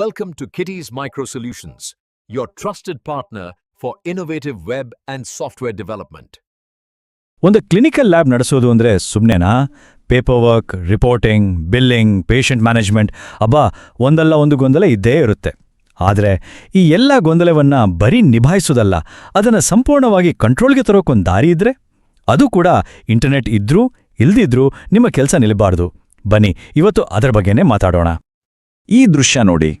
Welcome to Kitty's Micro Solutions, your trusted partner for innovative web and software development. ಒಂದು clinical lab ನಡೆಸೋದು ಅಂದರೆ ಸುಮ್ಮನೆನಾ paper work reporting billing patient management ಅಬ್ಬಾ ಒಂದಲ್ಲ ಒಂದು ಗೊಂದಲ ಇದ್ದೇ ಇರುತ್ತೆ. ಆದರೆ ಈ ಎಲ್ಲ ಗೊಂದಲವನ್ನ ಬರೀ ನಿಭಾಯಿಸೋದಲ್ಲ ಅದನ್ನು ಸಂಪೂರ್ಣವಾಗಿ ಕಂಟ್ರೋಲ್ಗೆ ತರೋಕ್ಕೊಂದು ದಾರಿ ಇದ್ರೆ? ಅದು ಕೂಡ ಇಂಟರ್ನೆಟ್ ಇದ್ರೂ ಇಲ್ದಿದ್ರೂ ನಿಮ್ಮ ಕೆಲಸ ನಿಲ್ಲಬಾರ್ದು ಬನ್ನಿ ಇವತ್ತು ಅದರ ಬಗ್ಗೆನೇ ಮಾತಾಡೋಣ. ಈ ದೃಶ್ಯ ನೋಡಿ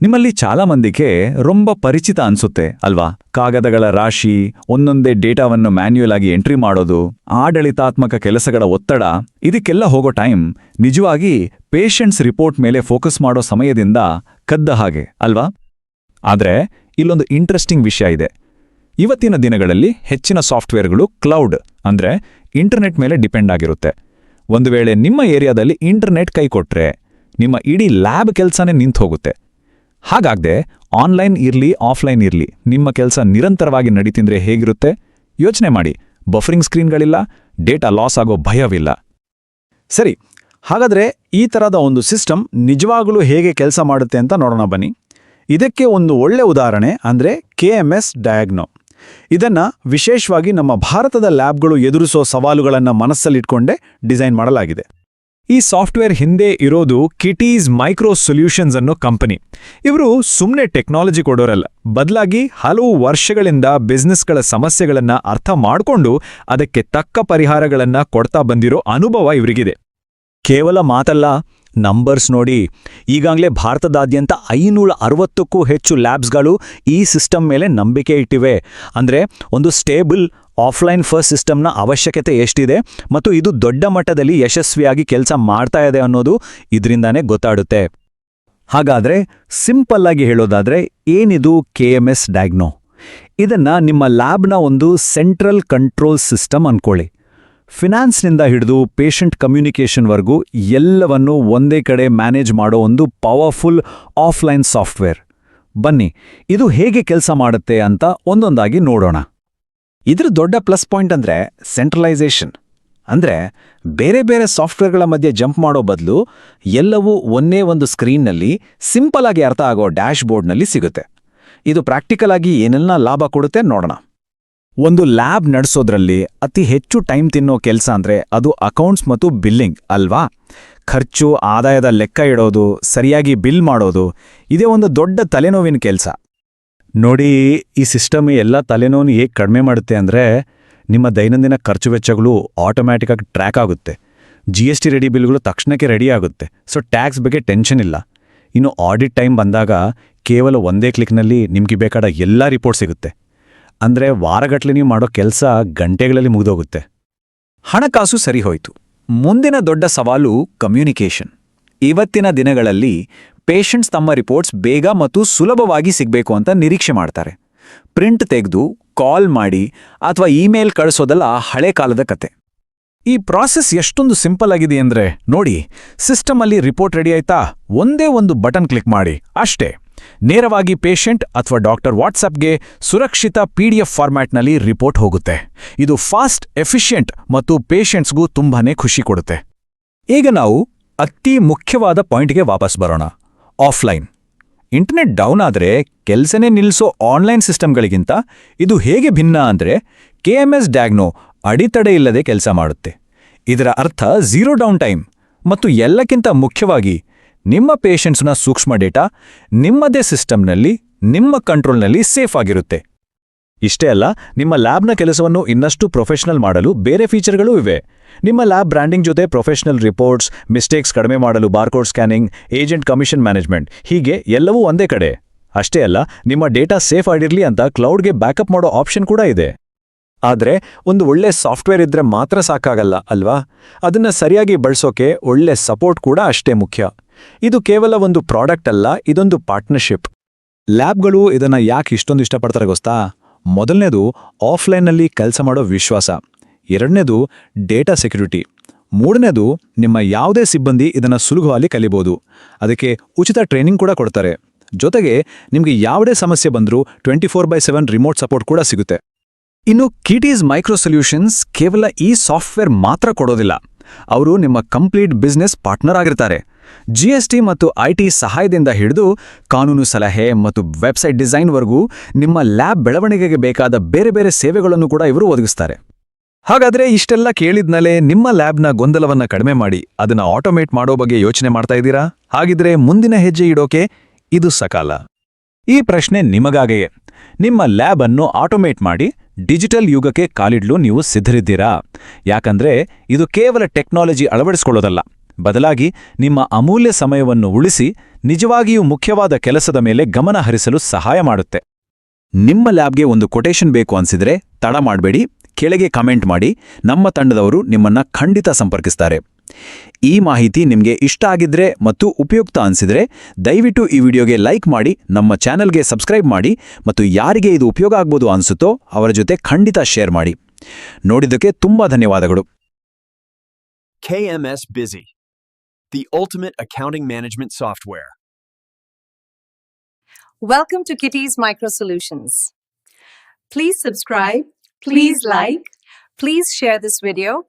ನಿಮ್ಮಲ್ಲಿ ಚಾಲಾ ಮಂದಿಗೆ ರೊಂಬ ಪರಿಚಿತ ಅನ್ಸುತ್ತೆ, ಅಲ್ವಾ? ಕಾಗದಗಳ ರಾಶಿ, ಒಂದೊಂದೇ ಡೇಟಾವನ್ನು ಮ್ಯಾನ್ಯುಯಲ್ ಆಗಿ ಎಂಟ್ರಿ ಮಾಡೋದು, ಆಡಳಿತಾತ್ಮಕ ಕೆಲಸಗಳ ಒತ್ತಡ, ಇದಕ್ಕೆಲ್ಲ ಹೋಗೋ ಟೈಮ್ ನಿಜವಾಗಿ ಪೇಷಂಟ್ಸ್ ರಿಪೋರ್ಟ್ ಮೇಲೆ ಫೋಕಸ್ ಮಾಡೋ ಸಮಯದಿಂದ ಕದ್ದ ಹಾಗೆ, ಅಲ್ವಾ? ಆದ್ರೆ ಇಲ್ಲೊಂದು ಇಂಟ್ರೆಸ್ಟಿಂಗ್ ವಿಷಯ ಇದೆ. ಇವತ್ತಿನ ದಿನಗಳಲ್ಲಿ ಹೆಚ್ಚಿನ ಸಾಫ್ಟ್ವೇರ್ಗಳು ಕ್ಲೌಡ್, ಅಂದ್ರೆ ಇಂಟರ್ನೆಟ್ ಮೇಲೆ ಡಿಪೆಂಡ್ ಆಗಿರುತ್ತೆ. ಒಂದು ವೇಳೆ ನಿಮ್ಮ ಏರಿಯಾದಲ್ಲಿ ಇಂಟರ್ನೆಟ್ ಕೈ ಕೊಟ್ರೆ ನಿಮ್ಮ ಇಡೀ ಲ್ಯಾಬ್ ಕೆಲಸನೇ ನಿಂತು ಹೋಗುತ್ತೆ. ಹಾಗಾಗದೆ ಆನ್ಲೈನ್ ಇರ್ಲಿ, ಆಫ್ಲೈನ್ ಇರ್ಲಿ, ನಿಮ್ಮ ಕೆಲಸ ನಿರಂತರವಾಗಿ ನಡೀತಿದ್ರೆ ಹೇಗಿರುತ್ತೆ? ಯೋಚನೆ ಮಾಡಿ. ಬಫರಿಂಗ್ ಸ್ಕ್ರೀನ್ಗಳಿಲ್ಲ, ಡೇಟಾ ಲಾಸ್ ಆಗೋ ಭಯವಿಲ್ಲ. ಸರಿ, ಹಾಗಾದ್ರೆ ಈ ಥರದ ಒಂದು ಸಿಸ್ಟಮ್ ನಿಜವಾಗಲೂ ಹೇಗೆ ಕೆಲಸ ಮಾಡುತ್ತೆ ಅಂತ ನೋಡೋಣ ಬನ್ನಿ. ಇದಕ್ಕೆ ಒಂದು ಒಳ್ಳೆ ಉದಾಹರಣೆ ಅಂದ್ರೆ ಕೆ ಎಂ ಎಸ್ ಡಯಾಗ್ನೋ. ಇದನ್ನ ವಿಶೇಷವಾಗಿ ನಮ್ಮ ಭಾರತದ ಲ್ಯಾಬ್ಗಳು ಎದುರಿಸೋ ಸವಾಲುಗಳನ್ನು ಮನಸ್ಸಲ್ಲಿಟ್ಕೊಂಡೇ ಡಿಸೈನ್ ಮಾಡಲಾಗಿದೆ. ಈ ಸಾಫ್ಟ್ವೇರ್ ಹಿಂದೆ ಇರೋದು ಕಿಟೀಸ್ ಮೈಕ್ರೋ ಸೊಲ್ಯೂಷನ್ಸ್ ಅನ್ನೋ ಕಂಪನಿ. ಇವರು ಸುಮ್ಮನೆ ಟೆಕ್ನಾಲಜಿ ಕೊಡೋರಲ್ಲ. ಬದಲಾಗಿ ಹಲವು ವರ್ಷಗಳಿಂದ ಬಿಸ್ನೆಸ್ಗಳ ಸಮಸ್ಯೆಗಳನ್ನು ಅರ್ಥ ಮಾಡಿಕೊಂಡು ಅದಕ್ಕೆ ತಕ್ಕ ಪರಿಹಾರಗಳನ್ನು ಕೊಡ್ತಾ ಬಂದಿರೋ ಅನುಭವ ಇವರಿಗಿದೆ. ಕೇವಲ ಮಾತಲ್ಲ ನಂಬರ್ಸ್ ನೋಡಿ, ಈಗಾಗಲೇ ಭಾರತದಾದ್ಯಂತ ಐನೂರ ಅರವತ್ತಕ್ಕೂ ಹೆಚ್ಚು ಲ್ಯಾಬ್ಸ್ಗಳು ಈ ಸಿಸ್ಟಮ್ ಮೇಲೆ ನಂಬಿಕೆ ಇಟ್ಟಿವೆ. ಅಂದ್ರೆ ಒಂದು ಸ್ಟೇಬಲ್ ಆಫ್ಲೈನ್ ಫಸ್ಟ್ ಸಿಸ್ಟಮ್ನ ಅವಶ್ಯಕತೆ ಎಷ್ಟಿದೆ ಮತ್ತು ಇದು ದೊಡ್ಡ ಮಟ್ಟದಲ್ಲಿ ಯಶಸ್ವಿಯಾಗಿ ಕೆಲಸ ಮಾಡ್ತಾ ಇದೆ ಅನ್ನೋದು ಇದರಿಂದಾನೇ ಗೊತ್ತಾಡುತ್ತೆ. ಹಾಗಾದ್ರೆ ಸಿಂಪಲ್ ಆಗಿ ಹೇಳೋದಾದ್ರೆ ಏನಿದು ಕೆ ಎಂ ಎಸ್ ಡಯಾಗ್ನೋ ಇದನ್ನ ನಿಮ್ಮ ಲ್ಯಾಬ್ನ ಒಂದು ಸೆಂಟ್ರಲ್ ಕಂಟ್ರೋಲ್ ಸಿಸ್ಟಮ್ ಅನ್ಕೊಳ್ಳಿ. ಫಿನಾನ್ಸ್ನಿಂದ ಹಿಡಿದು ಪೇಷಂಟ್ ಕಮ್ಯುನಿಕೇಷನ್ವರೆಗೂ ಎಲ್ಲವನ್ನೂ ಒಂದೇ ಕಡೆ ಮ್ಯಾನೇಜ್ ಮಾಡೋ ಒಂದು ಪವರ್ಫುಲ್ ಆಫ್ಲೈನ್ ಸಾಫ್ಟ್ವೇರ್ ಬನ್ನಿ, ಇದು ಹೇಗೆ ಕೆಲಸ ಮಾಡುತ್ತೆ ಅಂತ ಒಂದೊಂದಾಗಿ ನೋಡೋಣ. ಇದ್ರ ದೊಡ್ಡ ಪ್ಲಸ್ ಪಾಯಿಂಟ್ ಅಂದ್ರೆ ಸೆಂಟ್ರಲೈಸೇಷನ್. ಅಂದ್ರೆ ಬೇರೆ ಬೇರೆ ಸಾಫ್ಟ್ವೇರ್ಗಳ ಮಧ್ಯೆ ಜಂಪ್ ಮಾಡೋ ಬದಲು ಎಲ್ಲವೂ ಒಂದೇ ಒಂದು ಸ್ಕ್ರೀನ್ನಲ್ಲಿ ಸಿಂಪಲ್ ಆಗಿ ಅರ್ಥ ಆಗೋ ಡ್ಯಾಶ್ ಬೋರ್ಡ್ನಲ್ಲಿ ಸಿಗುತ್ತೆ. ಇದು ಪ್ರಾಕ್ಟಿಕಲ್ ಆಗಿ ಏನೆಲ್ಲ ಲಾಭ ಕೊಡುತ್ತೆ ನೋಡೋಣ. ಒಂದು ಲ್ಯಾಬ್ ನಡೆಸೋದ್ರಲ್ಲಿ ಅತಿ ಹೆಚ್ಚು ಟೈಮ್ ತಿನ್ನೋ ಕೆಲಸ ಅಂದ್ರೆ ಅದು ಅಕೌಂಟ್ಸ್ ಮತ್ತು ಬಿಲ್ಲಿಂಗ್, ಅಲ್ವಾ? ಖರ್ಚು, ಆದಾಯದ ಲೆಕ್ಕ ಇಡೋದು, ಸರಿಯಾಗಿ ಬಿಲ್ ಮಾಡೋದು, ಇದೇ ಒಂದು ದೊಡ್ಡ ತಲೆನೋವಿನ ಕೆಲಸ. ನೋಡಿ, ಈ ಸಿಸ್ಟಮ್ ಎಲ್ಲ ತಲೆನೋವನ್ನು ಹೇಗೆ ಕಡಿಮೆ ಮಾಡುತ್ತೆ ಅಂದರೆ ನಿಮ್ಮ ದೈನಂದಿನ ಖರ್ಚು ವೆಚ್ಚಗಳು ಆಟೋಮ್ಯಾಟಿಕ್ಕಾಗಿ ಟ್ರ್ಯಾಕ್ ಆಗುತ್ತೆ. ಜಿ ಎಸ್ ಟಿ ರೆಡಿ ಬಿಲ್ಗಳು ತಕ್ಷಣಕ್ಕೆ ರೆಡಿ ಆಗುತ್ತೆ. ಸೊ ಟ್ಯಾಕ್ಸ್ ಬಗ್ಗೆ ಟೆನ್ಷನ್ ಇಲ್ಲ. ಇನ್ನು ಆಡಿಟ್ ಟೈಮ್ ಬಂದಾಗ ಕೇವಲ ಒಂದೇ ಕ್ಲಿಕ್ನಲ್ಲಿ ನಿಮಗೆ ಬೇಕಾದ ಎಲ್ಲ ರಿಪೋರ್ಟ್ ಸಿಗುತ್ತೆ. ಅಂದರೆ ವಾರಗಟ್ಟಲೆ ನೀವು ಮಾಡೋ ಕೆಲಸ ಗಂಟೆಗಳಲ್ಲಿ ಮುಗಿದೋಗುತ್ತೆ. ಹಣಕಾಸು ಸರಿ ಹೋಯಿತು. ಮುಂದಿನ ದೊಡ್ಡ ಸವಾಲು ಕಮ್ಯುನಿಕೇಷನ್ ಇವತ್ತಿನ ದಿನಗಳಲ್ಲಿ ಪೇಷಂಟ್ಸ್ ತಮ್ಮ ರಿಪೋರ್ಟ್ಸ್ ಬೇಗ ಮತ್ತು ಸುಲಭವಾಗಿ ಸಿಗಬೇಕು ಅಂತ ನಿರೀಕ್ಷೆ ಮಾಡ್ತಾರೆ. ಪ್ರಿಂಟ್ ತೆಗೆದು ಕಾಲ್ ಮಾಡಿ ಅಥವಾ ಇಮೇಲ್ ಕಳಿಸೋದಲ್ಲ ಹಳೆ ಕಾಲದ ಕತೆ. ಈ ಪ್ರಾಸೆಸ್ ಎಷ್ಟೊಂದು ಸಿಂಪಲ್ ಆಗಿದೆ ಅಂದ್ರೆ, ನೋಡಿ ಸಿಸ್ಟಮಲ್ಲಿ ರಿಪೋರ್ಟ್ ರೆಡಿ ಆಯ್ತಾ? ಒಂದೇ ಒಂದು ಬಟನ್ ಕ್ಲಿಕ್ ಮಾಡಿ. ಅಷ್ಟೇ. ನೇರವಾಗಿ ಪೇಷಂಟ್ ಅಥವಾ ಡಾಕ್ಟರ್ ವಾಟ್ಸಪ್ಗೆ ಸುರಕ್ಷಿತ ಪಿ ಡಿ ಎಫ್ ಫಾರ್ಮ್ಯಾಟ್ನಲ್ಲಿ ರಿಪೋರ್ಟ್ ಹೋಗುತ್ತೆ. ಇದು ಫಾಸ್ಟ್ ಎಫಿಷಿಯೆಂಟ್ ಮತ್ತು ಪೇಷಂಟ್ಸ್ಗೂ ತುಂಬಾನೇ ಖುಷಿ ಕೊಡುತ್ತೆ. ಈಗ ನಾವು ಅತಿ ಮುಖ್ಯವಾದ ಪಾಯಿಂಟ್ಗೆ ವಾಪಸ್ ಬರೋಣ. ಆಫ್ಲೈನ್. ಇಂಟರ್ನೆಟ್ ಡೌನ್ ಆದರೆ ಕೆಲಸನೇ ನಿಲ್ಲಿಸೋ ಆನ್ಲೈನ್ ಸಿಸ್ಟಮ್ಗಳಿಗಿಂತ ಇದು ಹೇಗೆ ಭಿನ್ನ ಅಂದ್ರೆ ಎಸ್ ಡ್ಯಾಗ್ನೋ ಅಡಿತಡೆ ಇಲ್ಲದೆ ಕೆಲಸ ಮಾಡುತ್ತೆ. ಇದರ ಅರ್ಥ ಝೀರೋ ಡೌನ್ ಟೈಮ್ ಮತ್ತು ಎಲ್ಲಕ್ಕಿಂತ ಮುಖ್ಯವಾಗಿ ನಿಮ್ಮ ಪೇಷಂಟ್ಸ್ನ ಸೂಕ್ಷ್ಮ ಡೇಟಾ ನಿಮ್ಮದೇ ಸಿಸ್ಟಮ್ನಲ್ಲಿ, ನಿಮ್ಮ ಕಂಟ್ರೋಲ್ನಲ್ಲಿ ಸೇಫ್ ಆಗಿರುತ್ತೆ. ಇಷ್ಟೇ ಅಲ್ಲ, ನಿಮ್ಮ ಲ್ಯಾಬ್ನ ಕೆಲಸವನ್ನು ಇನ್ನಷ್ಟು ಪ್ರೊಫೆಷನಲ್ ಮಾಡಲು ಬೇರೆ ಫೀಚರ್ಗಳೂ ಇವೆ. ನಿಮ್ಮ ಲ್ಯಾಬ್ ಬ್ರ್ಯಾಂಡಿಂಗ್ ಜೊತೆ ಪ್ರೊಫೆಷನಲ್ ರಿಪೋರ್ಟ್ಸ್ ಮಿಸ್ಟೇಕ್ಸ್ ಕಡಿಮೆ ಮಾಡಲು barcode scanning agent commission management ಹೀಗೆ ಎಲ್ಲವೂ ಒಂದೇ ಕಡೆ. ಅಷ್ಟೇ ಅಲ್ಲ, ನಿಮ್ಮ ಡೇಟಾ ಸೇಫ್ ಆಗಿರಲಿ ಅಂತ ಕ್ಲೌಡ್ಗೆ ಬ್ಯಾಕಪ್ ಮಾಡೋ ಆಪ್ಷನ್ ಕೂಡ ಇದೆ. ಆದ್ರೆ, ಒಂದು ಒಳ್ಳೆ ಸಾಫ್ಟ್ವೇರ್ ಇದ್ರೆ ಮಾತ್ರ ಸಾಕಾಗಲ್ಲ, ಅಲ್ವಾ? ಅದನ್ನು ಸರಿಯಾಗಿ ಬಳಸೋಕೆ ಒಳ್ಳೆ ಸಪೋರ್ಟ್ ಕೂಡ ಅಷ್ಟೇ ಮುಖ್ಯ. ಇದು ಕೇವಲ ಒಂದು ಪ್ರಾಡಕ್ಟ್ ಅಲ್ಲ, ಇದೊಂದು ಪಾರ್ಟ್ನರ್ಶಿಪ್ ಲ್ಯಾಬ್ಗಳು ಇದನ್ನ ಯಾಕೆ ಇಷ್ಟೊಂದು ಇಷ್ಟಪಡ್ತಾರೆ ಗೊತ್ತಾ? ಮೊದಲನೇದು ಆಫ್ಲೈನ್ನಲ್ಲಿ ಕೆಲಸ ಮಾಡೋ ವಿಶ್ವಾಸ. ಎರಡನೇದು ಡೇಟಾ ಸೆಕ್ಯುರಿಟಿ. ಮೂರನೇದು ನಿಮ್ಮ ಯಾವುದೇ ಸಿಬ್ಬಂದಿ ಇದನ್ನ ಸುಲಭವಾಗಿ ಕಲಿಬೋದು. ಅದಕ್ಕೆ ಉಚಿತ ಟ್ರೈನಿಂಗ್ ಕೂಡ ಕೊಡ್ತಾರೆ. ಜೊತೆಗೆ ನಿಮಗೆ ಯಾವುದೇ ಸಮಸ್ಯೆ ಬಂದರೂ twenty four by seven remote support ಕೂಡ ಸಿಗುತ್ತೆ. ಇನ್ನು ಕಿಟೀಸ್ ಮೈಕ್ರೋ ಸೊಲ್ಯೂಷನ್ಸ್ ಕೇವಲ ಈ ಸಾಫ್ಟ್ವೇರ್ ಮಾತ್ರ ಕೊಡೋದಿಲ್ಲ. ಅವರು ನಿಮ್ಮ ಕಂಪ್ಲೀಟ್ ಬಿಸ್ನೆಸ್ ಪಾರ್ಟ್ನರ್ ಆಗಿರ್ತಾರೆ. ಜಿಎಸ್ಟಿ ಮತ್ತು ಐಟಿ ಸಹಾಯದಿಂದ ಹಿಡಿದು ಕಾನೂನು ಸಲಹೆ ಮತ್ತು ವೆಬ್ಸೈಟ್ ಡಿಸೈನ್ವರೆಗೂ ನಿಮ್ಮ ಲ್ಯಾಬ್ ಬೆಳವಣಿಗೆಗೆ ಬೇಕಾದ ಬೇರೆ ಬೇರೆ ಸೇವೆಗಳನ್ನು ಕೂಡ ಇವರು ಒದಗಿಸ್ತಾರೆ. ಹಾಗಾದ್ರೆ ಇಷ್ಟೆಲ್ಲ ಕೇಳಿದ್ಮೇಲೆ ನಿಮ್ಮ ಲ್ಯಾಬ್ನ ಗೊಂದಲವನ್ನ ಕಡಿಮೆ ಮಾಡಿ, ಅದನ್ನ ಆಟೋಮೇಟ್ ಮಾಡೋ ಬಗ್ಗೆ ಯೋಚನೆ ಮಾಡ್ತಾ ಇದ್ದೀರಾ? ಹಾಗಿದ್ರೆ ಮುಂದಿನ ಹೆಜ್ಜೆ ಇಡೋಕೆ ಇದು ಸಕಾಲ. ಈ ಪ್ರಶ್ನೆ ನಿಮಗಾಗೆಯೇ. ನಿಮ್ಮ ಲ್ಯಾಬ್ ಅನ್ನು ಆಟೋಮೇಟ್ ಮಾಡಿ ಡಿಜಿಟಲ್ ಯುಗಕ್ಕೆ ಕಾಲಿಡ್ಲು ನೀವು ಸಿದ್ಧರಿದ್ದೀರಾ? ಯಾಕಂದ್ರೆ ಇದು ಕೇವಲ ಟೆಕ್ನಾಲಜಿ ಅಳವಡಿಸಿಕೊಳ್ಳೋದಲ್ಲ. ಬದಲಾಗಿ ನಿಮ್ಮ ಅಮೂಲ್ಯ ಸಮಯವನ್ನು ಉಳಿಸಿ ನಿಜವಾಗಿಯೂ ಮುಖ್ಯವಾದ ಕೆಲಸದ ಮೇಲೆ ಗಮನ ಹರಿಸಲು ಸಹಾಯ ಮಾಡುತ್ತೆ. ನಿಮ್ಮ ಲ್ಯಾಬ್ಗೆ ಒಂದು ಕೊಟೇಶನ್ ಬೇಕು ಅನ್ಸಿದ್ರೆ ತಡ ಮಾಡಬೇಡಿ. ಕೆಳಗೆ ಕಮೆಂಟ್ ಮಾಡಿ ನಮ್ಮ ತಂಡದವರು ನಿಮ್ಮನ್ನ ಖಂಡಿತ ಸಂಪರ್ಕಿಸ್ತಾರೆ ಈ ಮಾಹಿತಿ ನಿಮಗೆ ಇಷ್ಟ ಆಗಿದ್ರೆ ಮತ್ತು ಉಪಯುಕ್ತ ಅನಿಸಿದರೆ ದಯವಿಟ್ಟು ಈ ವಿಡಿಯೋಗೆ ಲೈಕ್ ಮಾಡಿ ನಮ್ಮ ಚಾನೆಲ್ಗೆ ಸಬ್ಸ್ಕ್ರೈಬ್ ಮಾಡಿ ಮತ್ತು ಯಾರಿಗೆ ಇದು ಉಪಯೋಗ ಆಗ್ಬೋದು ಅನಿಸುತ್ತೋ ಅವರ ಜೊತೆ ಖಂಡಿತ ಶೇರ್ ಮಾಡಿ ನೋಡಿದ್ದಕ್ಕೆ ತುಂಬ ಧನ್ಯವಾದಗಳು KMS Busy, the ultimate accounting management software. Welcome to Kitty's Micro Solutions. Please subscribe, please like, please share this video,